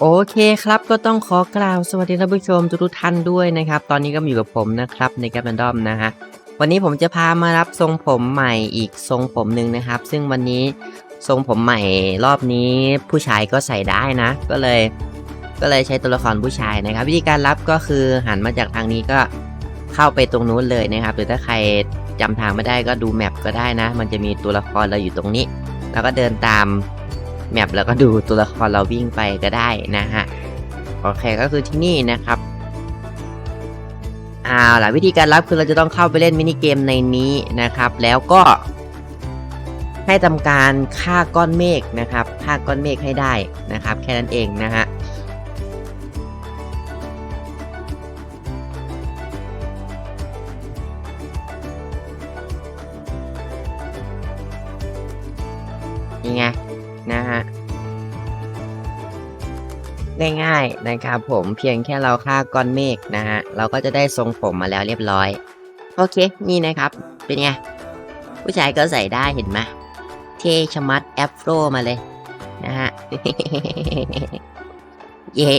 โอเคครับก็ต้องขอกล่าวสวัสดีท่านผู้ชมทุกท่านด้วยนะครับ ตอนนี้ก็มาอยู่กับผมนะครับในแกปแอนดอมนะฮะวันนี้ผมจะพามารับทรงผมใหม่อีกทรงผมหนึ่งนะครับ ซึ่งวันนี้ทรงผมใหม่รอบนี้ผู้ชายก็ใส่ได้นะ ก็เลย ก็เลยใช้ตัวละครผู้ชายนะครับ วิธีการรับก็คือหันมาจากทางนี้ก็เข้าไปตรงนู้นเลยนะครับ หรือถ้าใครจำทางไม่ได้ก็ดูแมปก็ได้นะ มันจะมีตัวละครเราอยู่ตรงนี้ แล้วก็เดินตาม แมปแล้วก็ดูตัวละครเราวิ่งไปก็ได้นะฮะโอเคก็คือที่นี่นะครับเอาล่ะวิธีการรับคือเราจะต้องเข้าไปเล่นมินิเกมในนี้นะครับ แล้วก็ให้ทำการฆ่าก้อนเมฆนะครับฆ่าก้อนเมฆให้ได้นะครับ แค่นั้นเองนะฮะนี่ไง นะฮะง่ายๆนะครับผมเพียงแค่เราค่าก้อนเมฆนะฮะเราก็จะได้ทรงผมมาแล้วเรียบร้อย โอเคนี่นะครับเป็นไงผู้ชายก็ใส่ได้เห็นไหมเทชมัดแอฟโรมาเลยนะฮะเย้